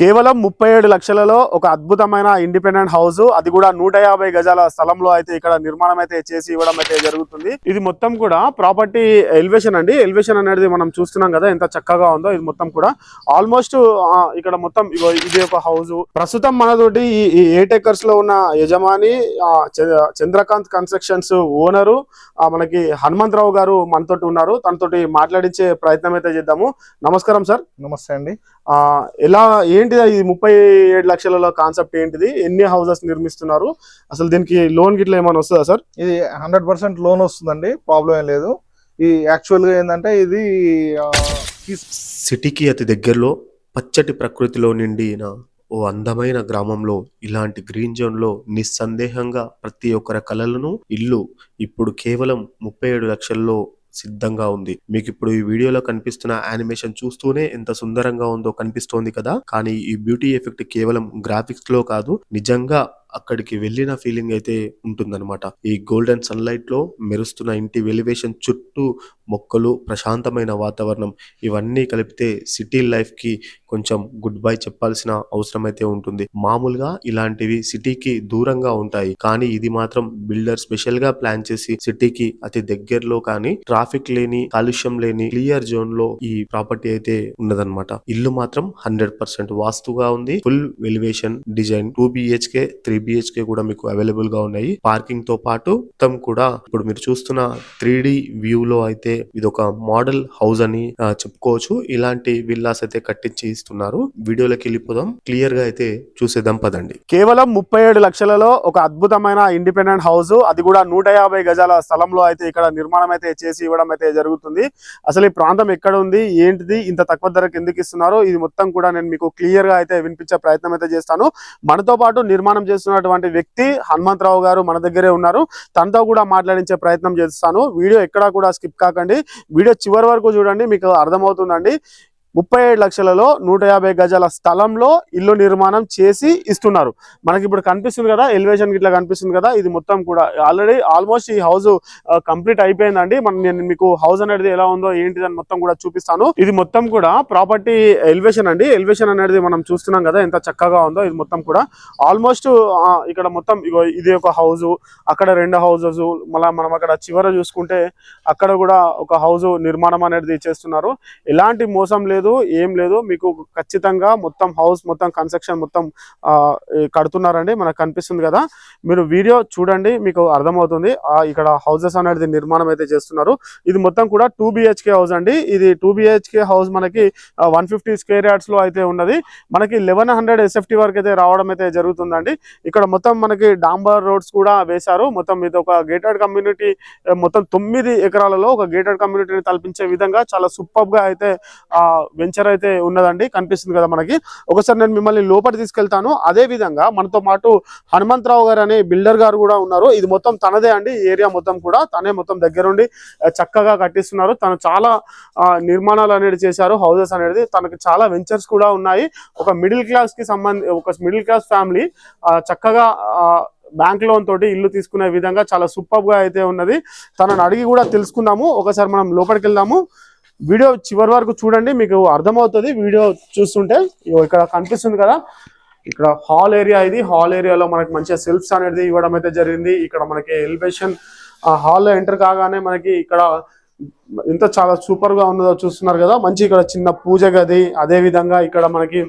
కేవలం ముప్పై ఏడు లక్షలలో ఒక అద్భుతమైన ఇండిపెండెంట్ హౌస్ అది కూడా నూట యాభై గజాల స్థలంలో అయితే ఇక్కడ నిర్మాణం అయితే చేసి ఇవ్వడం అయితే జరుగుతుంది ఇది మొత్తం కూడా ప్రాపర్టీ ఎలివేషన్ అండి ఎలివేషన్ అనేది మనం చూస్తున్నాం కదా ఎంత చక్కగా ఉందో ఇది మొత్తం కూడా ఆల్మోస్ట్ ఇక్కడ మొత్తం ఇది ఒక హౌస్ ప్రస్తుతం మనతోటి ఈ ఎయిట్ ఎకర్స్ లో ఉన్న యజమాని చంద్రకాంత్ కన్స్ట్రక్షన్స్ ఓనరు మనకి హనుమంతరావు గారు మనతోటి ఉన్నారు తనతోటి మాట్లాడించే ప్రయత్నం అయితే చేద్దాము నమస్కారం సార్ నమస్తే అండి ఎలా ఏ ఏంటి ఈ ముప్పై ఏడు లక్షలలో కాన్సెప్ట్ ఏంటిది ఎన్ని హౌసెస్ నిర్మిస్తున్నారు అసలు దీనికి లోన్ గిట్లా ఏమైనా వస్తుందా సార్ ఇది హండ్రెడ్ పర్సెంట్ లోన్ వస్తుందండి ప్రాబ్లం ఏం లేదు ఈ యాక్చువల్గా ఏంటంటే ఇది సిటీకి అతి దగ్గరలో పచ్చటి ప్రకృతిలో నిండిన ఓ అందమైన గ్రామంలో ఇలాంటి గ్రీన్ జోన్ లో నిస్సందేహంగా ప్రతి ఒక్కరి కళలను ఇల్లు ఇప్పుడు కేవలం ముప్పై ఏడు లక్షల్లో సిద్ధంగా ఉంది మీకు ఇప్పుడు ఈ వీడియోలో కనిపిస్తున్న యానిమేషన్ చూస్తూనే ఎంత సుందరంగా ఉందో కనిపిస్తోంది కదా కానీ ఈ బ్యూటీ ఎఫెక్ట్ కేవలం గ్రాఫిక్స్ లో కాదు నిజంగా అక్కడికి వెళ్ళిన ఫీలింగ్ అయితే ఉంటుందన్నమాట ఈ గోల్డెన్ సన్లైట్ లో మెరుస్తున్న ఇంటి వెలివేషన్ చుట్టూ మొక్కలు ప్రశాంతమైన వాతావరణం ఇవన్నీ కలిపితే సిటీ లైఫ్ కి కొంచెం గుడ్ బై చెప్పాల్సిన అవసరం అయితే ఉంటుంది మామూలుగా ఇలాంటివి సిటీకి దూరంగా ఉంటాయి కానీ ఇది మాత్రం బిల్డర్ స్పెషల్ గా ప్లాన్ చేసి సిటీకి అతి దగ్గరలో కానీ ట్రాఫిక్ లేని కాలుష్యం లేని క్లియర్ జోన్ లో ఈ ప్రాపర్టీ అయితే ఉన్నదన్నమాట ఇల్లు మాత్రం హండ్రెడ్ పర్సెంట్ వాస్తుగా ఉంది full elevation design two BHK three BHK కూడా మీకు అవైలబుల్ గా ఉన్నాయి పార్కింగ్ తో పాటు మొత్తం కూడా ఇప్పుడు మీరు చూస్తున్న త్రీ వ్యూ లో అయితే అయితే ఇది ఒక మోడల్ హౌస్ అని చెప్పుకోవచ్చు ఇలాంటి విల్లాస్ అయితే కట్టించి ఇస్తున్నారు వీడియోలోకి వెళ్ళిపోదాం క్లియర్ గా అయితే చూసేద్దాం పదండి కేవలం ముప్పై ఏడు లక్షలలో ఒక అద్భుతమైన ఇండిపెండెంట్ హౌస్ అది కూడా నూట యాభై గజాల స్థలంలో అయితే ఇక్కడ నిర్మాణం అయితే చేసి ఇవ్వడం అయితే జరుగుతుంది అసలు ఈ ప్రాంతం ఎక్కడ ఉంది ఏంటిది ఇంత తక్కువ ధరకు ఎందుకు ఇస్తున్నారు ఇది మొత్తం కూడా నేను మీకు క్లియర్ గా అయితే వినిపించే ప్రయత్నం అయితే చేస్తాను మనతో పాటు నిర్మాణం చేస్తున్నటువంటి వ్యక్తి హనుమంతరావు గారు మన దగ్గరే ఉన్నారు తనతో కూడా మాట్లాడించే ప్రయత్నం చేస్తాను వీడియో ఎక్కడా కూడా స్కిప్ కాక మర్చిపోకండి వీడియో చివరి వరకు చూడండి మీకు అర్థమవుతుందండి ముప్పై ఏడు లక్షలలో నూట యాభై గజాల స్థలంలో ఇల్లు నిర్మాణం చేసి ఇస్తున్నారు మనకి ఇప్పుడు కనిపిస్తుంది కదా ఎలివేషన్ ఇట్లా కనిపిస్తుంది కదా ఇది మొత్తం కూడా ఆల్రెడీ ఆల్మోస్ట్ ఈ హౌస్ కంప్లీట్ అయిపోయిందండి మనం నేను మీకు హౌస్ అనేది ఎలా ఉందో ఏంటిది అని మొత్తం కూడా చూపిస్తాను ఇది మొత్తం కూడా ప్రాపర్టీ ఎలివేషన్ అండి ఎలివేషన్ అనేది మనం చూస్తున్నాం కదా ఎంత చక్కగా ఉందో ఇది మొత్తం కూడా ఆల్మోస్ట్ ఇక్కడ మొత్తం ఇగో ఇది ఒక హౌస్ అక్కడ రెండు హౌజెస్ మళ్ళీ మనం అక్కడ చివర చూసుకుంటే అక్కడ కూడా ఒక హౌస్ నిర్మాణం అనేది చేస్తున్నారు ఎలాంటి మోసం లేదు లేదు ఏం లేదు మీకు ఖచ్చితంగా మొత్తం హౌస్ మొత్తం కన్స్ట్రక్షన్ మొత్తం కడుతున్నారండి మనకు కనిపిస్తుంది కదా మీరు వీడియో చూడండి మీకు అర్థమవుతుంది ఇక్కడ హౌసెస్ అనేది నిర్మాణం అయితే చేస్తున్నారు ఇది మొత్తం కూడా టూ బిహెచ్కే హౌస్ అండి ఇది టూ బిహెచ్కే హౌస్ మనకి వన్ ఫిఫ్టీ స్క్వేర్ లో అయితే ఉన్నది మనకి లెవెన్ హండ్రెడ్ ఎస్ఎఫ్టీ వరకు అయితే రావడం అయితే జరుగుతుందండి ఇక్కడ మొత్తం మనకి డాంబర్ రోడ్స్ కూడా వేశారు మొత్తం ఇది ఒక గేటెడ్ కమ్యూనిటీ మొత్తం తొమ్మిది ఎకరాలలో ఒక గేటెడ్ కమ్యూనిటీని తలపించే విధంగా చాలా సూపర్ గా అయితే వెంచర్ అయితే ఉన్నదండి కనిపిస్తుంది కదా మనకి ఒకసారి నేను మిమ్మల్ని లోపలి తీసుకెళ్తాను అదే విధంగా మనతో పాటు హనుమంతరావు గారు అనే బిల్డర్ గారు కూడా ఉన్నారు ఇది మొత్తం తనదే అండి ఏరియా మొత్తం కూడా తనే మొత్తం దగ్గరుండి చక్కగా కట్టిస్తున్నారు తను చాలా నిర్మాణాలు అనేది చేశారు హౌసెస్ అనేది తనకు చాలా వెంచర్స్ కూడా ఉన్నాయి ఒక మిడిల్ క్లాస్ కి సంబంధి ఒక మిడిల్ క్లాస్ ఫ్యామిలీ చక్కగా బ్యాంక్ లోన్ తోటి ఇల్లు తీసుకునే విధంగా చాలా సూపర్ గా అయితే ఉన్నది తనని అడిగి కూడా తెలుసుకుందాము ఒకసారి మనం లోపలికి వెళ్దాము వీడియో చివరి వరకు చూడండి మీకు అర్థమవుతుంది వీడియో చూస్తుంటే ఇక్కడ కనిపిస్తుంది కదా ఇక్కడ హాల్ ఏరియా ఇది హాల్ ఏరియాలో మనకి మంచిగా సెల్ఫ్స్ అనేది ఇవ్వడం అయితే జరిగింది ఇక్కడ మనకి ఎలివేషన్ హాల్లో ఎంటర్ కాగానే మనకి ఇక్కడ ఎంత చాలా సూపర్గా ఉన్నదో చూస్తున్నారు కదా మంచి ఇక్కడ చిన్న పూజ గది అదేవిధంగా ఇక్కడ మనకి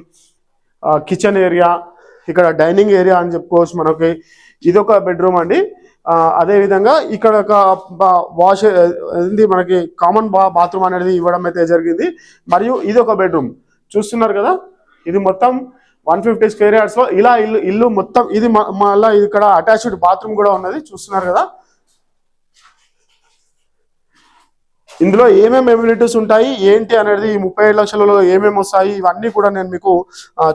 కిచెన్ ఏరియా ఇక్కడ డైనింగ్ ఏరియా అని చెప్పుకోవచ్చు మనకి ఇదొక బెడ్రూమ్ అండి అదేవిధంగా ఇక్కడ ఒక వాష్ ఏంది మనకి కామన్ బా బాత్రూమ్ అనేది ఇవ్వడం అయితే జరిగింది మరియు ఇది ఒక బెడ్రూమ్ చూస్తున్నారు కదా ఇది మొత్తం వన్ ఫిఫ్టీ స్క్వేర్ యార్డ్స్లో ఇలా ఇల్లు ఇల్లు మొత్తం ఇది మళ్ళీ ఇక్కడ అటాచ్డ్ బాత్రూమ్ కూడా ఉన్నది చూస్తున్నారు కదా ఇందులో ఏమేమి ఎమ్యూనిటీస్ ఉంటాయి ఏంటి అనేది ఈ ముప్పై ఏడు లక్షలలో ఏమేమి వస్తాయి ఇవన్నీ కూడా నేను మీకు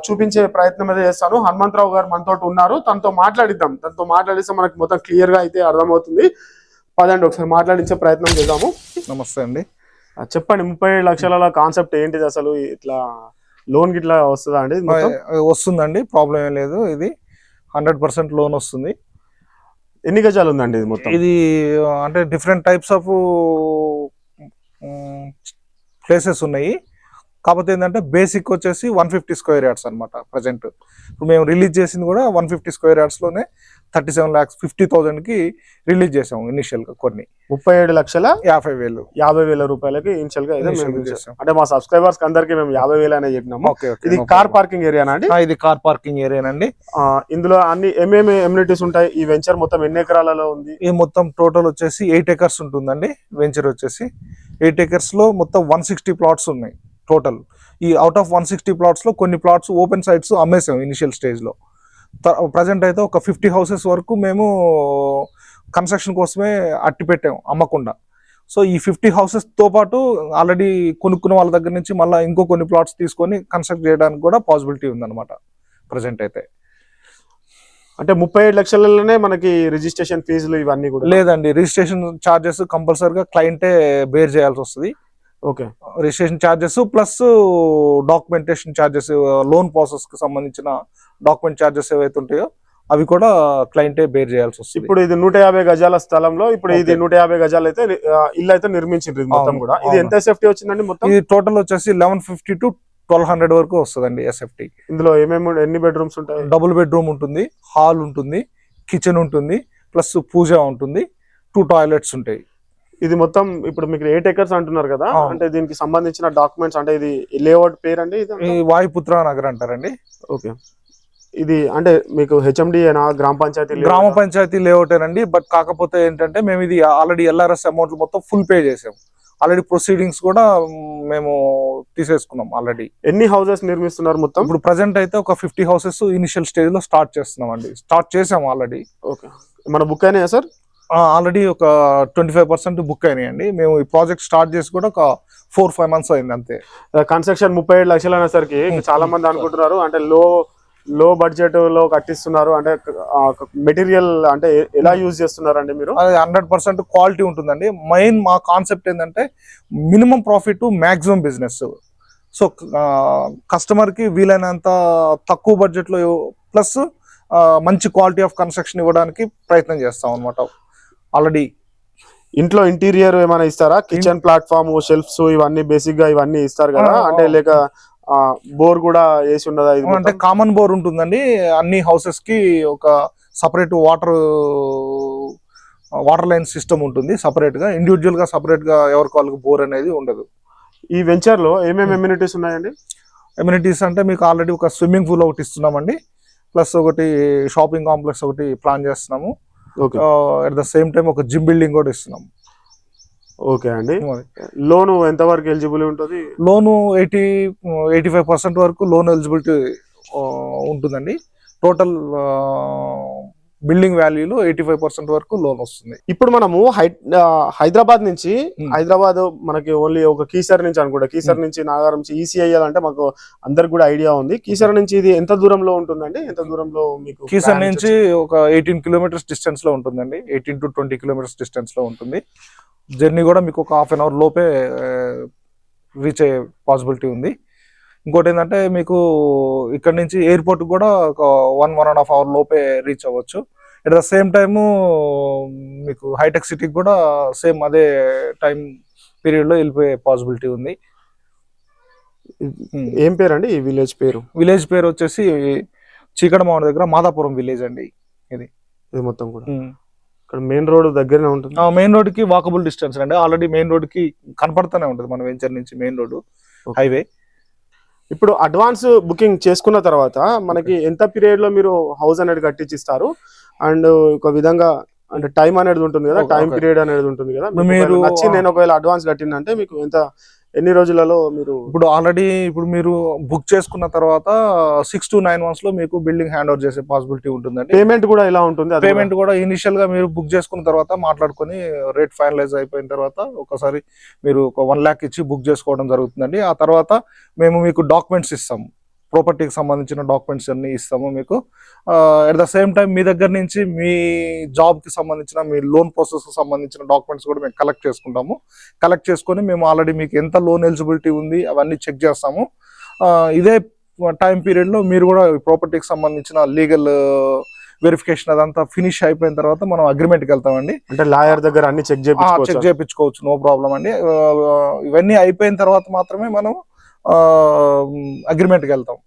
చూపించే ప్రయత్నం అయితే చేస్తాను హనుమంతరావు గారు మనతో ఉన్నారు తనతో మాట్లాడిద్దాం తనతో మాట్లాడిస్తే మనకు మొత్తం క్లియర్ గా అయితే అర్థమవుతుంది పదండి ఒకసారి మాట్లాడించే ప్రయత్నం చేద్దాము నమస్తే అండి చెప్పండి ముప్పై ఏడు లక్షల కాన్సెప్ట్ ఏంటిది అసలు ఇట్లా లోన్ గిట్లా వస్తుందా అండి వస్తుందండి ప్రాబ్లం ఏం లేదు ఇది హండ్రెడ్ పర్సెంట్ లోన్ వస్తుంది ఎన్ని గజాలు ఉందండి ఇది మొత్తం ఇది అంటే డిఫరెంట్ టైప్స్ ఆఫ్ ప్లేసెస్ ఉన్నాయి కాకపోతే ఏంటంటే బేసిక్ వచ్చేసి వన్ ఫిఫ్టీ స్క్వేర్ యార్డ్స్ అనమాట ప్రజెంట్ ఇప్పుడు మేము రిలీజ్ చేసింది కూడా వన్ ఫిఫ్టీ స్క్వేర్ యార్డ్స్లోనే థర్టీ సెవెన్ ల్యాక్స్ ఫిఫ్టీ థౌజండ్కి రిలీజ్ చేసాము ఇనిషియల్గా కొన్ని ముప్పై ఏడు లక్షల యాభై వేలు యాభై వేల రూపాయలకి ఇనిషియల్గా అంటే మా సబ్స్క్రైబర్స్ అందరికి మేము యాభై వేలు అనే చెప్పినాము ఇది కార్ పార్కింగ్ ఏరియానా అండి ఇది కార్ పార్కింగ్ అండి ఇందులో అన్ని ఏమేమి ఎమ్యూనిటీస్ ఉంటాయి ఈ వెంచర్ మొత్తం ఎన్ని ఎకరాలలో ఉంది ఈ మొత్తం టోటల్ వచ్చేసి ఎయిట్ ఎకర్స్ ఉంటుందండి వెంచర్ వచ్చేసి ఎయిట్ ఏకర్స్లో మొత్తం వన్ సిక్స్టీ ప్లాట్స్ ఉన్నాయి టోటల్ ఈ అవుట్ ఆఫ్ వన్ సిక్స్టీ ప్లాట్స్లో కొన్ని ప్లాట్స్ ఓపెన్ సైట్స్ అమ్మేసాం ఇనిషియల్ స్టేజ్లో ప్రజెంట్ అయితే ఒక ఫిఫ్టీ హౌసెస్ వరకు మేము కన్స్ట్రక్షన్ కోసమే అట్టి పెట్టాం అమ్మకుండా సో ఈ ఫిఫ్టీ హౌసెస్తో పాటు ఆల్రెడీ కొనుక్కున్న వాళ్ళ దగ్గర నుంచి మళ్ళీ ఇంకో కొన్ని ప్లాట్స్ తీసుకొని కన్స్ట్రక్ట్ చేయడానికి కూడా పాసిబిలిటీ ఉందన్నమాట ప్రజెంట్ అయితే అంటే ముప్పై ఏడు లక్షలలోనే మనకి రిజిస్ట్రేషన్ ఫీజులు ఇవన్నీ కూడా లేదండి రిజిస్ట్రేషన్ చార్జెస్ కంపల్సరీగా క్లయింటే బేర్ చేయాల్సి వస్తుంది okay registration charges plus documentation charges loan process కి సంబంధించిన డాక్యుమెంట్ ఛార్జెస్ ఏవైతే ఉంటాయో అవి కూడా క్లయింటే బేర్ చేయాల్సి వస్తుంది ఇప్పుడు ఇది నూట యాభై గజాల స్థలంలో ఇప్పుడు ఇది నూట యాభై గజాలు అయితే ఇల్లు అయితే నిర్మించింది మొత్తం కూడా ఇది ఎంత సేఫ్టీ వచ్చిందండి మొత్తం ఇది టోటల్ వచ్చేసి eleven fifty to twelve hundred వరకు అండి ఎస్ఎఫ్టీ ఇందులో ఏమేమి ఎన్ని బెడ్రూమ్స్ ఉంటాయి డబుల్ బెడ్రూమ్ ఉంటుంది హాల్ ఉంటుంది కిచెన్ ఉంటుంది ప్లస్ పూజ ఉంటుంది టూ టాయిలెట్స్ ఉంటాయి ఇది మొత్తం ఇప్పుడు మీకు ఎయిట్ ఎకర్స్ అంటున్నారు కదా అంటే దీనికి సంబంధించిన డాక్యుమెంట్స్ అంటే ఇది లేఅవుట్ పేరు అండి వాయుపుత్ర నగర్ అంటారండి ఓకే ఇది అంటే మీకు హెచ్ఎండి గ్రామ పంచాయతీ గ్రామ పంచాయతీ లేఅవుట్ అండి బట్ కాకపోతే ఏంటంటే మేము ఇది ఆల్రెడీ ఎల్ఆర్ఎస్ అమౌంట్ మొత్తం ఫుల్ పే చేసాము ఆల్రెడీ ప్రొసీడింగ్స్ కూడా మేము తీసేసుకున్నాం ఆల్రెడీ ఎన్ని హౌసెస్ నిర్మిస్తున్నారు మొత్తం ఇప్పుడు ప్రజెంట్ అయితే ఒక ఫిఫ్టీ హౌసెస్ ఇనిషియల్ స్టేజ్ లో స్టార్ట్ చేస్తున్నాం అండి స్టార్ట్ చేసాం ఆల్రెడీ ఓకే మన బుక్ అయినాయా సార్ ఆల్రెడీ ఒక ట్వంటీ ఫైవ్ పర్సెంట్ బుక్ అయినాయండి మేము ఈ ప్రాజెక్ట్ స్టార్ట్ చేసి కూడా ఒక ఫోర్ ఫైవ్ మంత్స్ అయింది అంతే కన్స్ట్రక్షన్ ముప్పై ఏడు లక్షలు అనేసరికి చాలా మంది అనుకుంటున్నారు అంటే లో లో బడ్జెట్ లో కట్టిస్తున్నారు అంటే మెటీరియల్ అంటే ఎలా యూజ్ చేస్తున్నారండి మీరు అది హండ్రెడ్ పర్సెంట్ క్వాలిటీ ఉంటుందండి మెయిన్ మా కాన్సెప్ట్ ఏంటంటే minimum profit maximum business so కస్టమర్కి వీలైనంత తక్కువ బడ్జెట్లో ప్లస్ మంచి క్వాలిటీ ఆఫ్ కన్స్ట్రక్షన్ ఇవ్వడానికి ప్రయత్నం చేస్తాం అనమాట ఆల్రెడీ ఇంట్లో ఇంటీరియర్ ఏమైనా ఇస్తారా కిచెన్ ప్లాట్ఫామ్ షెల్ఫ్స్ ఇవన్నీ బేసిక్ గా ఇవన్నీ ఇస్తారు కదా అంటే లేక బోర్ కూడా వేసి ఉండదు అంటే కామన్ బోర్ ఉంటుందండి అన్ని హౌసెస్ కి ఒక separate water water line system ఉంటుంది సపరేట్ గా ఇండివిజువల్ గా సపరేట్ గా ఎవరికి వాళ్ళకి బోర్ అనేది ఉండదు ఈ వెంచర్ లో ఏమేమి ఎమ్యూనిటీస్ hmm. ఉన్నాయండి ఎమ్యూనిటీస్ అంటే మీకు ఆల్రెడీ ఒక స్విమ్మింగ్ పూల్ ఒకటి ఇస్తున్నామండి ప్లస్ ఒకటి షాపింగ్ కాంప్లెక్స్ ఒకటి ప్లాన్ చేస్తున్నాము అట్ ద సేమ్ టైం ఒక జిమ్ బిల్డింగ్ కూడా ఇస్తున్నాము ఓకే అండి లోన్ ఎంత వరకు ఎలిజిబుల్ ఉంటుంది loan eighty eighty five percent వరకు లోన్ ఎలిజిబిలిటీ ఉంటుందండి టోటల్ బిల్డింగ్ వాల్యూలో ఎయిటీ ఫైవ్ పర్సెంట్ వరకు లోన్ వస్తుంది ఇప్పుడు మనము హైదరాబాద్ నుంచి హైదరాబాద్ మనకి ఓన్లీ ఒక కీసర్ నుంచి అనుకుంటా కీసర్ నుంచి నాగారం నుంచి ఈసీ అంటే మాకు అందరికి కూడా ఐడియా ఉంది కీసర్ నుంచి ఇది ఎంత దూరంలో ఉంటుందండి ఎంత దూరంలో మీకు కీసర్ నుంచి ఒక ఎయిటీన్ కిలోమీటర్స్ డిస్టెన్స్ లో ఉంటుందండి eighteen to twenty kilometres distance లో ఉంటుంది జర్నీ కూడా మీకు ఒక హాఫ్ అన్ అవర్ లోపే రీచ్ అయ్యే పాసిబిలిటీ ఉంది ఇంకోటి ఏంటంటే మీకు ఇక్కడ నుంచి ఎయిర్పోర్ట్ కూడా ఒక one one and half hour లోపే రీచ్ అవ్వచ్చు అట్ ద సేమ్ టైము మీకు హైటెక్ సిటీకి కూడా సేమ్ అదే టైం పీరియడ్లో వెళ్ళిపోయే పాసిబిలిటీ ఉంది ఏం పేరు అండి ఈ విలేజ్ పేరు విలేజ్ పేరు వచ్చేసి చీకడమావడ దగ్గర మాదాపురం విలేజ్ అండి ఇది ఇది మొత్తం కూడా ఇక్కడ మెయిన్ రోడ్ దగ్గరనే ఉంటుంది మెయిన్ రోడ్ కి వాకబుల్ డిస్టెన్స్ అండి ఆల్రెడీ మెయిన్ రోడ్ కి కనపడుతూనే ఉంటుంది మన వెంచర్ నుంచి మెయిన్ రోడ్ హైవే ఇప్పుడు అడ్వాన్స్ బుకింగ్ చేసుకున్న తర్వాత మనకి ఎంత పీరియడ్ లో మీరు హౌస్ అనేది కట్టించిస్తారు అండ్ ఒక విధంగా అంటే టైం అనేది ఉంటుంది కదా టైం పీరియడ్ అనేది ఉంటుంది కదా మీరు వచ్చి నేను ఒకవేళ అడ్వాన్స్ కట్టిందంటే మీకు ఎంత ఎన్ని రోజులలో మీరు ఇప్పుడు ఆల్రెడీ ఇప్పుడు మీరు బుక్ చేసుకున్న తర్వాత సిక్స్ టు నైన్ మంత్స్ లో మీకు బిల్డింగ్ హ్యాండ్ ఓవర్ చేసే పాసిబిలిటీ అండి పేమెంట్ కూడా ఇలా ఉంటుంది పేమెంట్ కూడా ఇనిషియల్ గా మీరు బుక్ చేసుకున్న తర్వాత మాట్లాడుకుని రేట్ ఫైనలైజ్ అయిపోయిన తర్వాత ఒకసారి మీరు ఒక వన్ ల్యాక్ ఇచ్చి బుక్ చేసుకోవడం జరుగుతుందండి ఆ తర్వాత మేము మీకు డాక్యుమెంట్స్ ఇస్తాము ప్రాపర్టీకి సంబంధించిన డాక్యుమెంట్స్ అన్నీ ఇస్తాము మీకు అట్ ద సేమ్ టైం మీ దగ్గర నుంచి మీ జాబ్కి సంబంధించిన మీ లోన్ ప్రాసెస్కి సంబంధించిన డాక్యుమెంట్స్ కూడా మేము కలెక్ట్ చేసుకుంటాము కలెక్ట్ చేసుకొని మేము ఆల్రెడీ మీకు ఎంత లోన్ ఎలిజిబిలిటీ ఉంది అవన్నీ చెక్ చేస్తాము ఇదే టైం పీరియడ్లో మీరు కూడా ప్రాపర్టీకి సంబంధించిన లీగల్ వెరిఫికేషన్ అదంతా ఫినిష్ అయిపోయిన తర్వాత మనం అగ్రిమెంట్కి వెళ్తామండి అంటే లాయర్ దగ్గర అన్ని చెక్ చెక్ చేయించుకోవచ్చు నో ప్రాబ్లం అండి ఇవన్నీ అయిపోయిన తర్వాత మాత్రమే మనం అగ్రిమెంట్కి వెళ్తాం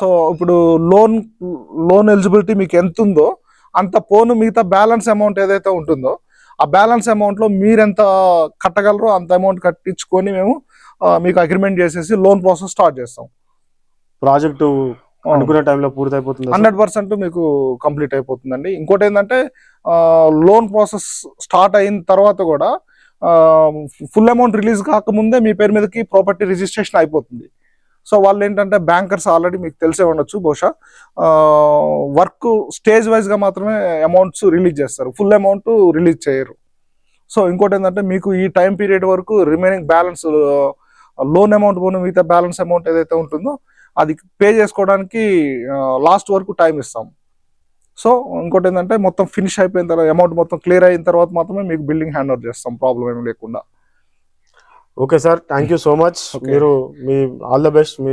సో ఇప్పుడు లోన్ లోన్ ఎలిజిబిలిటీ మీకు ఎంత ఉందో అంత పోను మిగతా బ్యాలెన్స్ అమౌంట్ ఏదైతే ఉంటుందో ఆ బ్యాలెన్స్ అమౌంట్లో మీరెంత కట్టగలరో అంత అమౌంట్ కట్టించుకొని మేము మీకు అగ్రిమెంట్ చేసేసి లోన్ ప్రాసెస్ స్టార్ట్ చేస్తాం ప్రాజెక్టు అనుకునే టైంలో పూర్తి అయిపోతుంది హండ్రెడ్ పర్సెంట్ మీకు కంప్లీట్ అయిపోతుందండి ఇంకోటి ఏంటంటే లోన్ ప్రాసెస్ స్టార్ట్ అయిన తర్వాత కూడా ఫుల్ అమౌంట్ రిలీజ్ కాకముందే మీ పేరు మీదకి ప్రాపర్టీ రిజిస్ట్రేషన్ అయిపోతుంది సో వాళ్ళు ఏంటంటే బ్యాంకర్స్ ఆల్రెడీ మీకు తెలిసే ఉండొచ్చు బహుశా వర్క్ స్టేజ్ వైజ్గా మాత్రమే అమౌంట్స్ రిలీజ్ చేస్తారు ఫుల్ అమౌంట్ రిలీజ్ చేయరు సో ఇంకోటి ఏంటంటే మీకు ఈ టైం పీరియడ్ వరకు రిమైనింగ్ బ్యాలెన్స్ లోన్ అమౌంట్ పోను మిగతా బ్యాలెన్స్ అమౌంట్ ఏదైతే ఉంటుందో అది పే చేసుకోవడానికి లాస్ట్ వరకు టైం ఇస్తాం సో ఇంకోటి ఏంటంటే మొత్తం ఫినిష్ అయిపోయిన తర్వాత అమౌంట్ మొత్తం క్లియర్ అయిన తర్వాత మాత్రమే మీకు బిల్డింగ్ హ్యాండ్ ఓవర్ చేస్తాం ప్రాబ్లం ఏమి లేకుండా okay sir thank you so much మీరు మీ ఆల్ ద బెస్ట్ మీ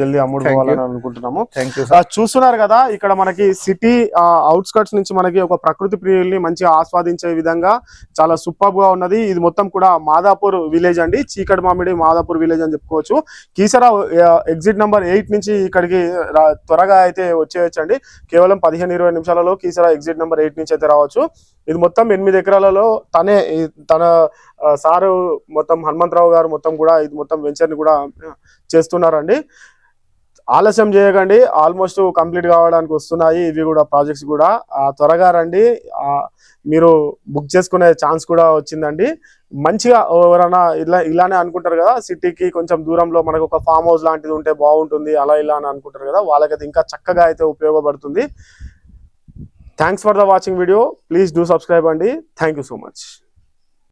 జల్దీ అమ్ముడు పోవాలని అనుకుంటున్నాము చూస్తున్నారు కదా ఇక్కడ మనకి సిటీ అవుట్స్కట్స్ నుంచి మనకి ఒక ప్రకృతి ప్రియుల్ని మంచిగా ఆస్వాదించే విధంగా చాలా సూపర్ గా ఉన్నది ఇది మొత్తం కూడా మాదాపూర్ విలేజ్ అండి చీకటి మామిడి మాదాపూర్ విలేజ్ అని చెప్పుకోవచ్చు కీసరా ఎగ్జిట్ నెంబర్ ఎయిట్ నుంచి ఇక్కడికి త్వరగా అయితే వచ్చేయచ్చండి కేవలం పదిహేను ఇరవై నిమిషాలలో కీసరా ఎగ్జిట్ నెంబర్ ఎయిట్ నుంచి అయితే రావచ్చు ఇది మొత్తం ఎనిమిది ఎకరాలలో తనే తన సారు మొత్తం హనుమంతరావు గారు మొత్తం కూడా ఇది మొత్తం వెంచర్ని కూడా చేస్తున్నారండి ఆలస్యం చేయకండి ఆల్మోస్ట్ కంప్లీట్ కావడానికి వస్తున్నాయి ఇవి కూడా ప్రాజెక్ట్స్ కూడా త్వరగా రండి మీరు బుక్ చేసుకునే ఛాన్స్ కూడా వచ్చిందండి మంచిగా ఎవరైనా ఇలా ఇలానే అనుకుంటారు కదా సిటీకి కొంచెం దూరంలో మనకు ఒక ఫామ్ హౌస్ లాంటిది ఉంటే బాగుంటుంది అలా ఇలా అని అనుకుంటారు కదా వాళ్ళకైతే ఇంకా చక్కగా అయితే ఉపయోగపడుతుంది Thanks for the watching video. Please do subscribe and thank you so much.